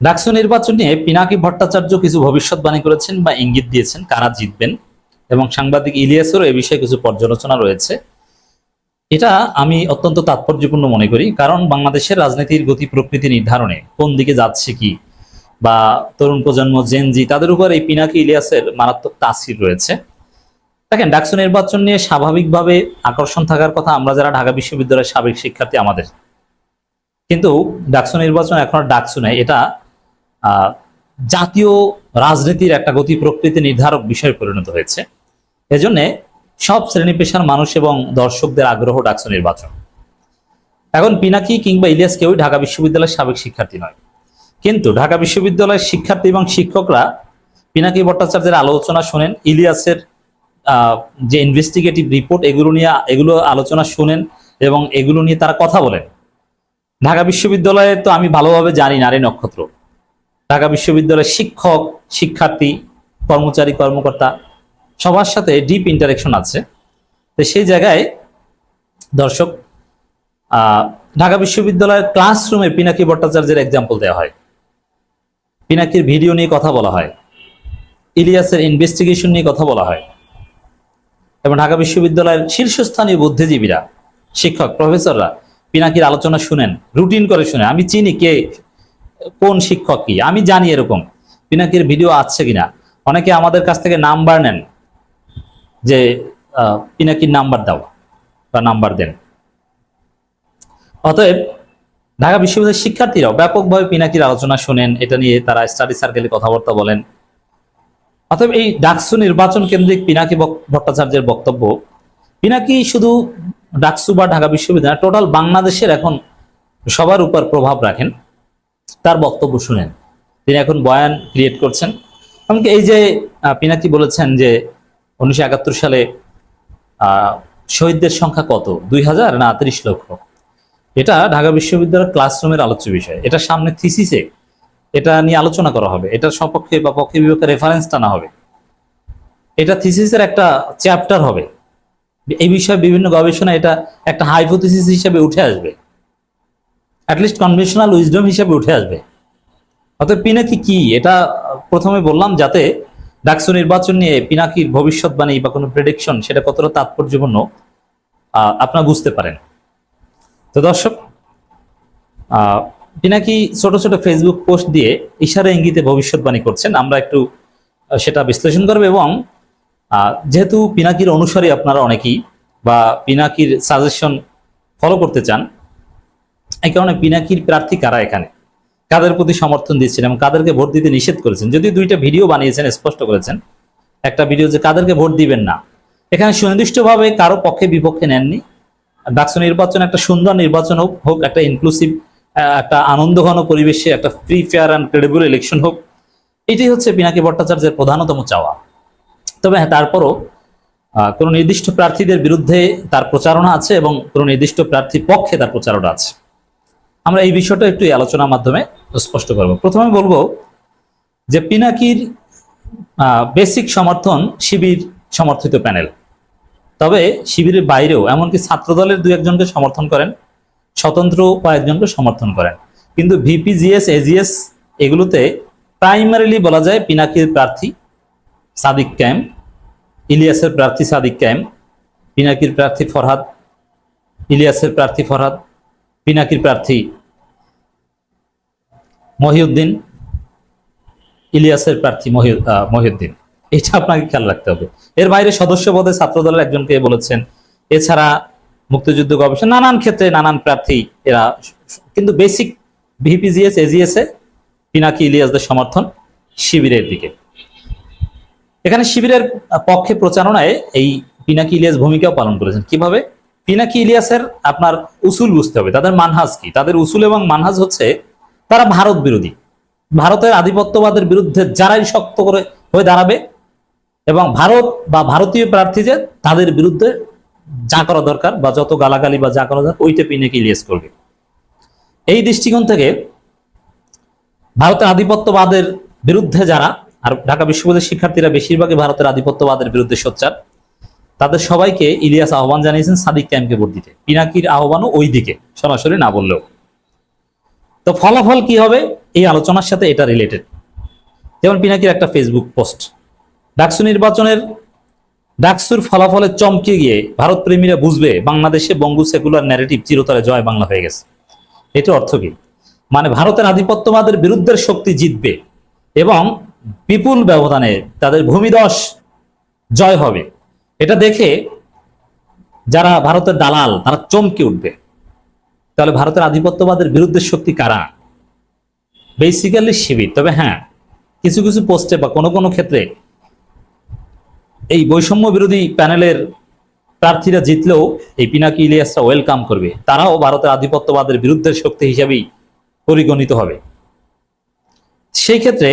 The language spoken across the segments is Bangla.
ডাকসু নির্বাচন নিয়ে পিনাকি ভট্টাচার্য কিছু ভবিষ্যৎবাণী করেছেন বা ইঙ্গিত দিয়েছেন, কারা জিতবেন? এবং সাংবাদিক ইলিয়াসেরও এ বিষয়ে কিছু পর্যালোচনা রয়েছে। এটা আমি অত্যন্ত তাৎপর্যপূর্ণ মনে করি, কারণ বাংলাদেশের রাজনীতির গতি প্রকৃতি নির্ধারণে কোন দিকে যাচ্ছে কি বা তরুণ প্রজন্ম জেনজি তাদের উপর এই পিনাকি ইলিয়াসের মারাত্মক তাসির রয়েছে। দেখেন, ডাকসু নির্বাচন নিয়ে স্বাভাবিকভাবে আকর্ষণ থাকার কথা আমরা যারা ঢাকা বিশ্ববিদ্যালয়ের সাবেক শিক্ষার্থী আমাদের। কিন্তু ডাকসু নির্বাচন এখন আর ডাকসু নেই, এটা জাতীয় রাজনীতির একটা গতি প্রকৃতি নির্ধারক বিষয়ে পরিণত হয়েছে। এজন্য সব শ্রেণি পেশার মানুষ এবং দর্শকদের আগ্রহ ডাকছে নির্বাচন। এখন পিনাকি কিংবা ইলিয়াস কেউই ঢাকা বিশ্ববিদ্যালয়ের সাবেক শিক্ষার্থী নয়। কিন্তু ঢাকা বিশ্ববিদ্যালয়ের শিক্ষার্থী এবং শিক্ষকরা পিনাকি ভট্টাচার্যের আলোচনা শোনেন, ইলিয়াসের যে ইনভেস্টিগেটিভ রিপোর্ট এগুলো নিয়ে, এগুলো আলোচনা শুনেন এবং এগুলো নিয়ে তারা কথা বলেন। ঢাকা বিশ্ববিদ্যালয়ে তো আমি ভালোভাবে জানি নারী নক্ষত্র। ঢাকা বিশ্ববিদ্যালয়ের শিক্ষক, শিক্ষার্থী, কর্মচারী, কর্মকর্তা সবার সাথে ডিপ ইন্টারেকশন আছে। তো সেই জায়গায় দর্শক ঢাকা বিশ্ববিদ্যালয়ের ক্লাসরুমে পিনাকি ভট্টাচার্যের এক্সাম্পল দেওয়া হয়। পিনাকির ভিডিও নিয়ে কথা বলা হয়। ইলিয়াসের ইনভেস্টিগেশন নিয়ে কথা বলা হয়। এবং ঢাকা বিশ্ববিদ্যালয়ের শীর্ষস্থানীয় বুদ্ধিজীবীরা, শিক্ষক প্রফেসররা পিনাকির আলোচনা শুনেন রুটিন করে শুনে আমি চিনি কে কোন শিক্ষক কি? আমি জানি এরকম। পিনাকির ভিডিও আছে কিনা? অনেকে আমাদের কাছ থেকে নাম্বার নেন যে পিনাকির নাম্বার দাও বা নাম্বার দেন। অতএব ঢাকা বিশ্ববিদ্যালয়ের শিক্ষার্থীরাও ব্যাপকভাবে পিনাকির আলোচনা শুনেন। এটা নিয়ে তারা স্টাডি সার্কেলে কথাবার্তা বলেন। অতএব এই ডাকসু নির্বাচন কেন্দ্রিক পিনাকি ভট্টাচার্যের বক্তব্য, পিনাকি শুধু ডাকসু বা ঢাকা বিশ্ববিদ্যালয় টোটাল বাংলাদেশের এখন সবার উপর প্রভাব রাখেন। তার বক্তব্য শুনেন। তিনি এখন বয়ান ক্রিয়েট করছেন। এমনকি এই যে পিনাকি বলেছেন যে, উনিশশো একাত্তর সালে শহীদদের সংখ্যা কত? দুই হাজার না ত্রিশ লক্ষ? এটা ঢাকা বিশ্ববিদ্যালয়ের ক্লাসরুমের আলোচ্য বিষয়। এটা সামনে থিসিসে এটা নিয়ে আলোচনা করা হবে। এটার সপক্ষে বা পক্ষে বিপক্ষে রেফারেন্স টানা হবে। এটা থিসিসের একটা চ্যাপ্টার হবে। এই বিষয়ে বিভিন্ন গবেষণা এটা একটা হাইপোথিসিস হিসেবে উঠে আসবে। অ্যাটলিস্ট কনভেনশনাল উইজডম হিসেবে উঠে আসবে। অতএব পিনাকি কি? এটা প্রথমে বললাম যাতে ডাকসু নির্বাচন নিয়ে পিনাকির ভবিষ্যৎবাণী বা কোনো প্রেডিকশন সেটা কতটা তাৎপর্যপূর্ণ আপনারা বুঝতে পারেন। তো দর্শক পিনাকি ছোট ছোট ফেসবুক পোস্ট দিয়ে ইশারা ইঙ্গিতে ভবিষ্যৎবাণী করছেন। আমরা একটু সেটা বিশ্লেষণ করব এবং যেহেতু পিনাকির অনুসারী আপনারা অনেকেই বা পিনাকির সাজেশন ফলো করতে চান এই কারণে পিনাকির প্রার্থী কারা এখানে? কাদের প্রতি সমর্থন দিচ্ছেন এবং কাদেরকে ভোট দিতে নিষেধ করেছেন? যদি দুইটা ভিডিও বানিয়েছেন, স্পষ্ট করেছেন। একটা ভিডিও যে কাদেরকে ভোট দিবেন না। এখানে সুনির্দিষ্টভাবে কারও পক্ষে বিপক্ষে নেননি। ডাকসু নির্বাচন একটা সুন্দর নির্বাচন হোক হোক একটা ইনক্লুসিভ একটা আনন্দঘন পরিবেশে একটা free fair and credible election হোক। এটাই হচ্ছে পিনাকি ভট্টাচার্যের প্রধানতম চাওয়া। তবে হ্যাঁ তারপরও কোনো নির্দিষ্ট প্রার্থীদের বিরুদ্ধে তার প্রচারণা আছে এবং কোনো নির্দিষ্ট প্রার্থীর পক্ষে তার প্রচারণা আছে। আমরা এই বিষয়টা একটু আলোচনার মাধ্যমে স্পষ্ট করব। প্রথমে বলব যে পিনাকির বেসিক সমর্থন শিবির সমর্থিত প্যানেল। তবে শিবিরের বাইরেও এমনকি ছাত্রদলের দু একজনকে সমর্থন করেন, স্বতন্ত্র কয়েকজনকে সমর্থন করেন। কিন্তু ভিপিজিএস এজিএস এগুলোতে প্রাইমারিলি বলা যায় পিনাকির প্রার্থী সাদিক ক্যাম, ইলিয়াসের প্রার্থী সাদিক ক্যাম, পিনাকির প্রার্থী ফরহাদ, ইলিয়াসের প্রার্থী ফরহাদ, পিনাকির প্রার্থী মহিউদ্দিন, ইলিয়াসের প্রার্থী মহিউদ্দিন। এটা আপনাকে খেয়াল রাখতে হবে। এর বাইরে সদস্য পদে ছাত্রদলের একজনকে বলেছেন, এছাড়া মুক্তিযুদ্ধ গবেষণা, নানান ক্ষেত্রে নানান প্রার্থী এরা, কিন্তু basic V P G S A G S এ পিনাকি ইলিয়াসদের সমর্থন শিবিরের দিকে। এখানে শিবিরের পক্ষে প্রচারণায় এই পিনাকি ইলিয়াস ভূমিকাও পালন করেছেন। কীভাবে? পিনাকি ইলিয়াসের আপনার উসুল বুঝতে হবে। তাদের মানহাজ কি? তাদের উসুল এবং মানহাজ হচ্ছে তারা ভারত বিরোধী। ভারতের আধিপত্যবাদের বিরুদ্ধে যারাই শক্ত করে হয়ে দাঁড়াবে এবং ভারত বা ভারতীয় প্রার্থী যে তাদের বিরুদ্ধে যা করা দরকার বা যত গালাগালি বা যা করা দরকার, ওইটা পিনাকি ইলিয়াস করবে। এই দৃষ্টিকোণ থেকে ভারতের আধিপত্যবাদের বিরুদ্ধে যারা, আর ঢাকা বিশ্ববিদ্যালয়ের শিক্ষার্থীরা বেশিরভাগই ভারতের আধিপত্যবাদের বিরুদ্ধে সোচ্চার, তাদের সবাইকে ইলিয়াস আহ্বান জানিয়েছেন সাদিক ক্যাম্পকে ভোট দিতে। পিনাকির আহ্বানও ওই দিকে সরাসরি না বললেও। তো ফলাফল কি হবে? এই আলোচনার সাথে এটা রিলেটেড যেমন পিনাকির একটা ফেসবুক পোস্ট ডাকসু নির্বাচনের, ডাকসুর ফলাফলে চমকে গিয়ে ভারত প্রেমীরা বুঝবে বাংলাদেশে বঙ্গু সেকুলার ন্যারেটিভ চিরতরে জয় বাংলা হয়ে গেছে। এটা অর্থ কি? মানে ভারতের আধিপত্যবাদের বিরুদ্ধের শক্তি জিতবে এবং বিপুল ব্যবধানে তাদের ভূমিদশ জয় হবে। এটা দেখে যারা ভারতের দালাল, তারা চমকে উঠবে। তাহলে ভারতের আধিপত্যবাদের বিরুদ্ধে শক্তি কারা? বেসিক্যালি শিবির তবে হ্যাঁ কিছু কিছু পোস্টে বা কোনো কোনো ক্ষেত্রে এই বৈষম্য বিরোধী প্যানেলের প্রার্থীরা জিতলেও এই পিনাকি ইলিয়াসরা ওয়েলকাম করবে। তারাও ভারতের আধিপত্যবাদের বিরুদ্ধের শক্তি হিসাবেই পরিগণিত হবে। সেই ক্ষেত্রে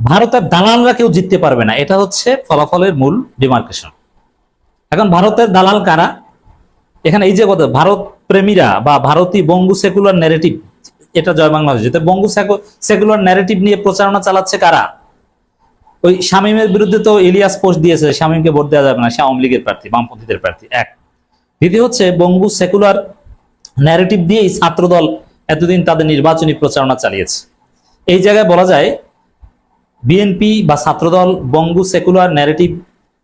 ভারতের দালালরা কেউ জিততে পারবে না, এটা হচ্ছে ফলাফলের মূল ডিমার্কেশন এখন ভারতের দালাল কারা? এখানে এই যে কথা, ভারত প্রেমীরা বা ভারতীয় বঙ্গু সেকুলার ন্যারেটিভ এটা জয় বাংলা হয়েছে বঙ্গু সেকুলার ন্যারেটিভ নিয়ে প্রচারণা চালাচ্ছে কারা? ওই শামীমের বিরুদ্ধে তো ইলিয়াস পোস্ট দিয়েছে, শামীমকে ভোট দেওয়া যাবে না, সে আওয়ামী লীগের প্রার্থী, বামপন্থীদের প্রার্থী, এক। দ্বিতীয় হচ্ছে, বঙ্গু সেকুলার ন্যারেটিভ দিয়েই ছাত্রদল এতদিন তাদের নির্বাচনী প্রচারণা চালিয়েছে। এই জায়গায় বলা যায়, বিএনপি বা ছাত্রদল বঙ্গু সেকুলার ন্যারেটিভ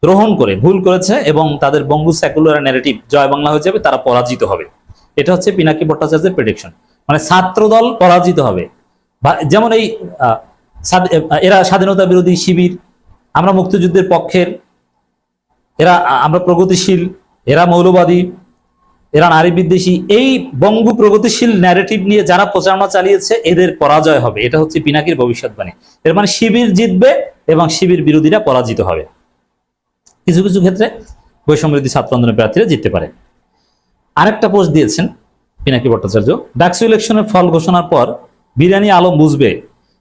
গ্রহণ করে, ভুল করেছে এবং তাদের বঙ্গু সেকুলার ন্যারেটিভ জয় বাংলা হয়ে যাবে, তারা পরাজিত হবে। এটা হচ্ছে পিনাকি ভট্টাচার্যের প্রেডিকশন মানে ছাত্রদল পরাজিত হবে। যেমন এই এরা স্বাধীনতা বিরোধী শিবির, আমরা মুক্তিযুদ্ধের পক্ষের, এরা আমরা প্রগতিশীল, এরা মৌলবাদী, এরা নারী বিদ্বেষী, এই বঙ্গু প্রগতিশীল ন্যারেটিভ নিয়ে যারা প্রচারণা চালিয়েছে, এদের পরাজয় হবে। এটা হচ্ছে পিনাকির ভবিষ্যৎবাণী। এর মানে শিবির জিতবে এবং শিবির বিরোধীরা পরাজিত হবে। কিছু কিছু ক্ষেত্রে বৈষম্যবিরোধী ছাত্র আন্দোলনের প্রার্থীরা জিততে পারে। আরেকটা পোস্ট দিয়েছেন পিনাকি ভট্টাচার্য। ডাকসু ইলেকশনের ফল ঘোষণার পর বিরিয়ানি আলম বুঝবে।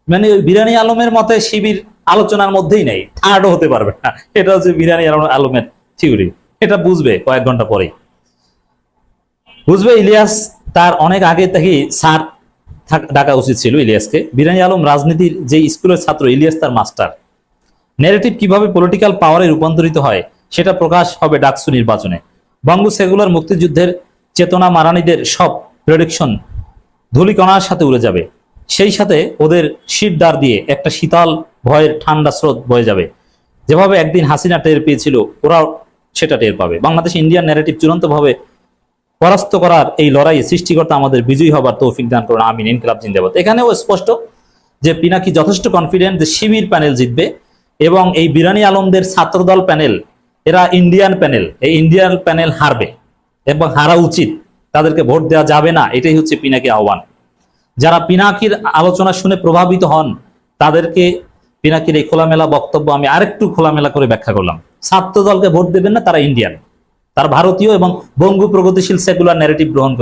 মানে ওই বিরিয়ানি আলমের মতে শিবির আলোচনার মধ্যেই নেই। থার্ডও হতে পারবে না। এটা হচ্ছে বিরিয়ানি আলমের থিওরি এটা বুঝবে কয়েক ঘণ্টা পরে বুঝবে ইলিয়াস তার অনেক আগে থেকে স্যার ডাকা উচিত ছিল ইলিয়াসকে। বিরিয়ানি আলম রাজনীতির যে স্কুলের ছাত্র, ইলিয়াস তার মাস্টার। ন্যারেটিভ কীভাবে পলিটিক্যাল পাওয়ারে রূপান্তরিত হয়, সেটা প্রকাশ হবে ডাকসু নির্বাচনে। বঙ্গ সেগুলার মুক্তিযুদ্ধের চেতনা মারানিদের সব প্রেডিকশন ধুলিকণার সাথে উড়ে যাবে। সেই সাথে ওদের শীত দ্বার দিয়ে একটা শীতল ভয়ের ঠান্ডা স্রোত বয়ে যাবে। যেভাবে একদিন হাসিনা টের পেয়েছিল, ওরাও সেটা টের পাবে। বাংলাদেশ ইন্ডিয়ান ন্যারেটিভ চূড়ান্তভাবে পরাস্ত করার এই লড়াইয়ে সৃষ্টিকর্তা আমাদের বিজয়ী হবার তৌফিক দান করুন। আমিন। ইনকলাব জিন্দাবাদ। এখানেও স্পষ্ট যে পিনাকি যথেষ্ট কনফিডেন্ট যে শিবির প্যানেল জিতবে এবং এই বিরানি আলমদের ছাত্রদল প্যানেল এরা ইন্ডিয়ান প্যানেল এই ইন্ডিয়ান প্যানেল হারবে এবং হারা উচিত, তাদেরকে ভোট দেওয়া যাবে না, এটাই হচ্ছে পিনাকি আহ্বান। যারা পিনাকির আলোচনা শুনে প্রভাবিত হন, তাদেরকে পিনাকির এই খোলামেলা বক্তব্য আমি আরেকটু খোলামেলা করে ব্যাখ্যা করলাম। ছাত্র দলকে ভোট দেবেন না, তারা ইন্ডিয়ান তার ভারতীয় এবং বঙ্গ প্রগতিশীল সেকুলার ন্যারেটিভ গ্রহণ